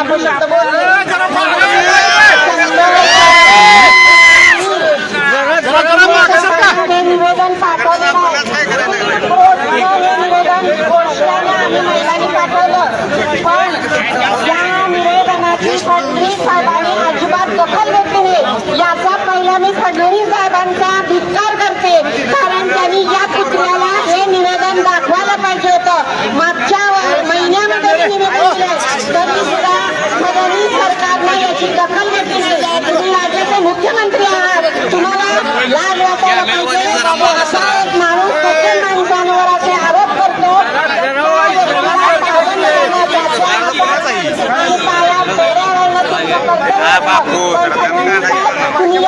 Apa yang kita buat? माझी साहेबांनी अजिबात दखल घेतली याचा पहिला मी फडणवीस साहेबांचा धिक्कार करते कारण त्यांनी या कुत्र्याला हे निवेदन दाखवायला पाहिजे होतं मागच्या महिन्यामध्ये निवेदन दिलं तरी सुद्धा फडणवीस सरकारने याची दखल घेतली तुम्ही राज्याचे मुख्यमंत्री आहात तुम्हाला लाज वाटायला पाहिजे Ah, babu, cara. Tá tá